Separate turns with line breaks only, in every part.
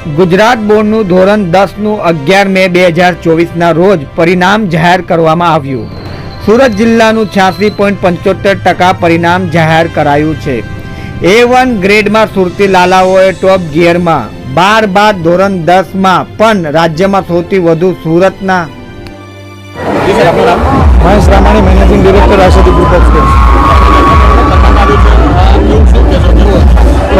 ગુજરાત બોર્ડનું ધોરણ દસનું અગિયાર મે બે હજાર ચોવીસના રોજ પરિણામ જાહેર કરવામાં આવ્યું. સુરત જિલ્લાનું છ્યાસી પોઈન્ટ પંચોતેર ટકા પરિણામ જાહેર કરાયું છે. એ વન ગ્રેડમાં સુરતી લાલાઓએ ટોપ ગિયરમાં. બાર બાદ ધોરણ દસમાં પણ રાજ્યમાં સૌથી વધુ સુરતના.
Mahesh Ramani managing director આશાદી group of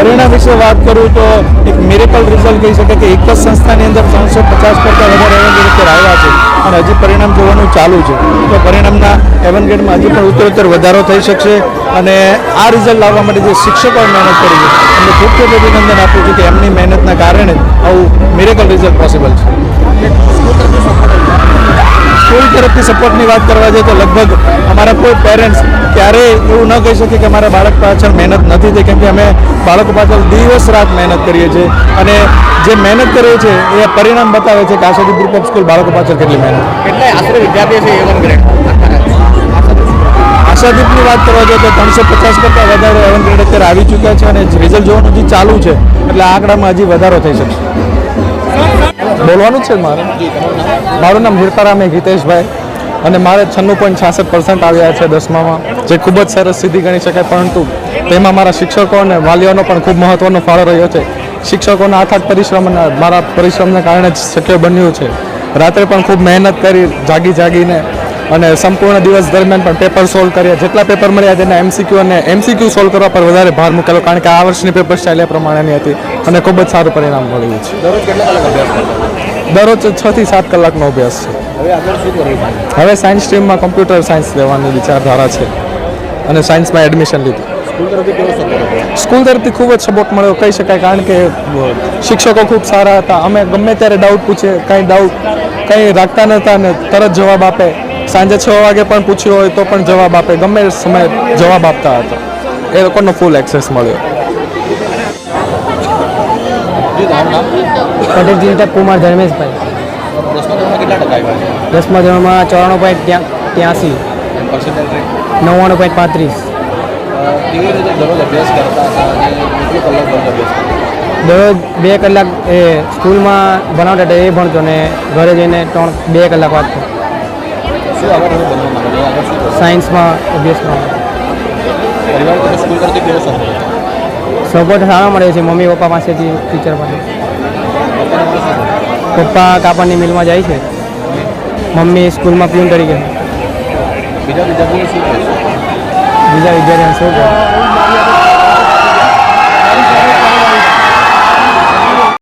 પરિણામ વિશે વાત કરું તો એક મિરેકલ રિઝલ્ટ કહી શકે કે એક જ સંસ્થાની અંદર ત્રણસો પચાસ કરતાં વધારે એવન આવ્યા છે અને હજી પરિણામ જોવાનું ચાલુ છે. તો પરિણામના એવન ગ્રેડમાં હજી પણ ઉત્તરોત્તર વધારો થઈ શકશે અને આ રિઝલ્ટ લાવવા માટે જે શિક્ષકોએ મહેનત કરી છે, એમને ખૂબ ખૂબ અભિનંદન આપું છું કે એમની મહેનતના કારણે આવું મિરેકલ રિઝલ્ટ પોસિબલ છે. સ્કૂલ તરફથી સપોર્ટની વાત કરવા જઈએ તો લગભગ અમારા કોઈ પેરેન્ટ્સ ક્યારેય એવું ન કહી શકે કે અમારા બાળક પાછળ મહેનત નથી થઈ કેમ કે અમે બાળકો પાછળ દિવસ રાત મહેનત કરીએ છીએ. અને જે મહેનત કરીએ છે એ પરિણામ બતાવે છે કે આશાદી ગ્રુપ ઓફ સ્કૂલ બાળકો પાછળ કેટલી મહેનત.
એટલે આશરે વિદ્યાર્થીઓ છે એવન વન ગ્રેડ
આશાદીપની વાત કરવા જઈએ તો ત્રણસો પચાસ કરતાં વધારે એવન ગ્રેડ અત્યારે આવી ચૂક્યા છે અને રિઝલ્ટ જોવાનું હજી ચાલુ છે એટલે આ આંકડામાં હજી વધારો થઈ શકશે. બોલવાનું છે મારે. મારું નામ હિરતારામ હિતેશભાઈ અને મારે છન્નું પોઈન્ટ છાસઠ પર્સન્ટ આવ્યા છે દસમામાં, જે ખૂબ જ સરસ સિદ્ધિ ગણી શકાય, પરંતુ તેમાં મારા શિક્ષકો અને વાલીઓનો પણ ખૂબ મહત્ત્વનો ફાળો રહ્યો છે. શિક્ષકોના અથાગ પરિશ્રમ અને મારા પરિશ્રમને કારણે જ શક્ય બન્યું છે. રાત્રે પણ ખૂબ મહેનત કરી જાગી જાગીને અને સંપૂર્ણ દિવસ દરમિયાન પણ પેપર સોલ્વ કર્યા જેટલા પેપર મળ્યા તેના એમસીક્યુ અને એમસીક્યુ સોલ્વ કરવા પર વધારે ભાર મૂકેલો કારણ કે આ વર્ષની પેપર સ્ટાઇલ એ પ્રમાણેની હતી અને ખૂબ જ સારું પરિણામ મળ્યું છે.
દરરોજ
છ થી સાત કલાકનો અભ્યાસ છે.
હવે
સાયન્સ સ્ટ્રીમમાં કમ્પ્યુટર સાયન્સ લેવાની વિચારધારા છે અને સાયન્સમાં એડમિશન લીધું.
સ્કૂલ તરફથી
ખૂબ જ સપોર્ટ મળ્યો. કહી શકાય કારણ કે શિક્ષકો ખૂબ સારા હતા. અમે ગમે ત્યારે ડાઉટ પૂછે કાંઈ ડાઉટ કંઈ રાખતા નહોતા અને તરત જવાબ આપે. સાંજે છ વાગે પણ પૂછ્યું હોય તો પણ જવાબ આપે. ગમે સમય જવાબ આપતા હતા. એ લોકોનો ફૂલ એક્સેસ મળ્યો.
પટેલ ચિંતક કુમાર ધર્મેશભાઈ.
દસમા ધોરણમાં
ચોરાણું પોઈન્ટ ત્યાંસી. નવ્વાણું પોઈન્ટ પાંત્રીસ.
દરરોજ
બે કલાક એ સ્કૂલમાં ભણાવતા હતા એ ભણતો ને ઘરે જઈને ત્રણ બે કલાક વાંચતો. સાયન્સમાં અભ્યાસ કરવાનો
પરિવાર તમે સ્કૂલ તરફથી કેવો સપોર્ટ
સારો મળે છે મમ્મી પપ્પા પાસેથી ટીચર પાસે. પપ્પા કાપડની મિલમાં જાય છે. મમ્મી સ્કૂલમાં પ્યુન તરીકે.
બીજા વિદ્યાર્થીઓ શું
બીજા વિદ્યાર્થીઓ શું